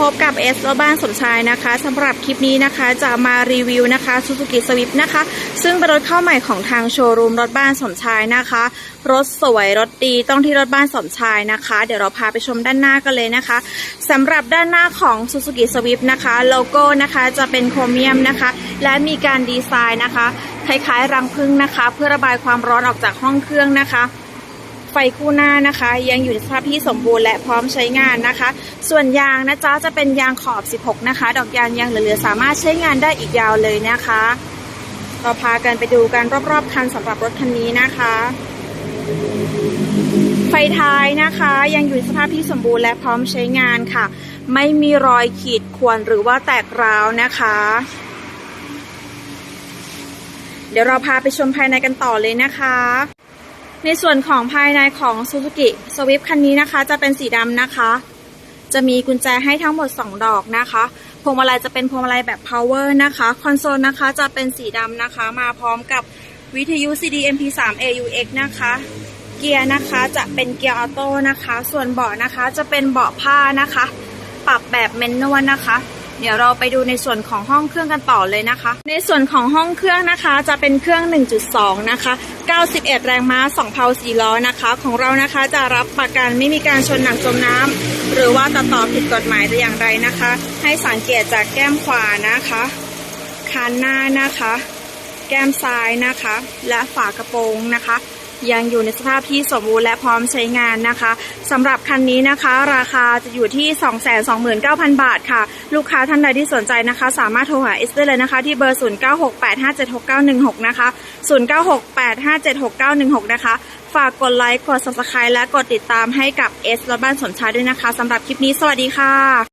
พบกับเอสรถบ้านสมชายนะคะสำหรับคลิปนี้นะคะจะมารีวิวนะคะซูซูกิสวิฟนะคะ ซึ่งเป็นรถเข้าใหม่ของทางโชว์รูมรถบ้านสมชายนะคะ รถสวยรถดีต้องที่รถบ้านสมชายนะคะ เดี๋ยวเราพาไปชมด้านหน้ากันเลยนะคะสำหรับด้านหน้าของซูซูกิสวิฟนะคะโลโก้นะคะจะเป็นโครเมียมนะคะ และมีการดีไซน์นะคะคล้ายๆรังผึ้งนะคะ เพื่อระบายความร้อนออกจากห้องเครื่องนะคะ ไฟคู่หน้านะคะ ยังอยู่ในสภาพที่สมบูรณ์และพร้อมใช้งานนะคะ ส่วนยางนะจ๊ะจะเป็นยางขอบ 16 นะคะ ดอกยางยังเหลือๆสามารถใช้งานได้อีกยาวเลยนะคะเราพากันไปดูกันรอบๆคันสำหรับรถคันนี้นะคะ ไฟท้ายนะคะ ยังอยู่ในสภาพที่สมบูรณ์และพร้อมใช้งานค่ะ ไม่มีรอยขีดข่วนหรือว่าแตกร้าวนะคะเดี๋ยวเราพาไปชมภายในกันต่อเลยนะคะ ในส่วนของภายในของ Suzuki Swift คันนี้นะคะ จะเป็นสีดำนะคะ จะมีกุญแจให้ทั้งหมด 2 ดอกนะคะพวงมาลัยจะเป็นพวงมาลัยแบบ power นะคะ คอนโซลนะคะจะเป็นสีดำนะคะ มาพร้อมกับวิทยุ CD MP3 AUX นะคะ เกียร์นะคะจะเป็นเกียร์ออโต้นะคะ ส่วนเบาะนะคะจะเป็นเบาะผ้านะคะ ปรับแบบเมนนวลนะคะ เดี๋ยวเราไปดูในส่วนของห้องเครื่องกันต่อเลยนะคะ ในส่วนของห้องเครื่องนะคะจะเป็นเครื่อง 1.2 นะคะ 91 แรงม้า 2 เพา4ล้อนะคะ ของเรานะคะจะรับประกันไม่มีการชนหนักจมน้ำหรือว่าตัดต่อผิดกฎหมายแต่อย่างใดนะคะ ให้สังเกตจากแก้มขวานะคะคันหน้านะคะ แก้มซ้ายนะคะ และฝากระโปรงนะคะ ยังอยู่ในสภาพที่สมบูรณ์และพร้อมใช้งานนะคะสำหรับคันนี้นะคะ ราคาจะอยู่ที่ 229,000 บาทค่ะ ลูกค้าท่านใดที่สนใจนะคะ สามารถโทรหาเอสได้เลยนะคะ ที่เบอร์ 0968576916 นะคะ 0968576916 นะคะ ฝากกดไลค์กด subscribe และกดติดตามให้กับเอสรถบ้านสนชายด้วยนะคะสำหรับคลิปนี้สวัสดีค่ะ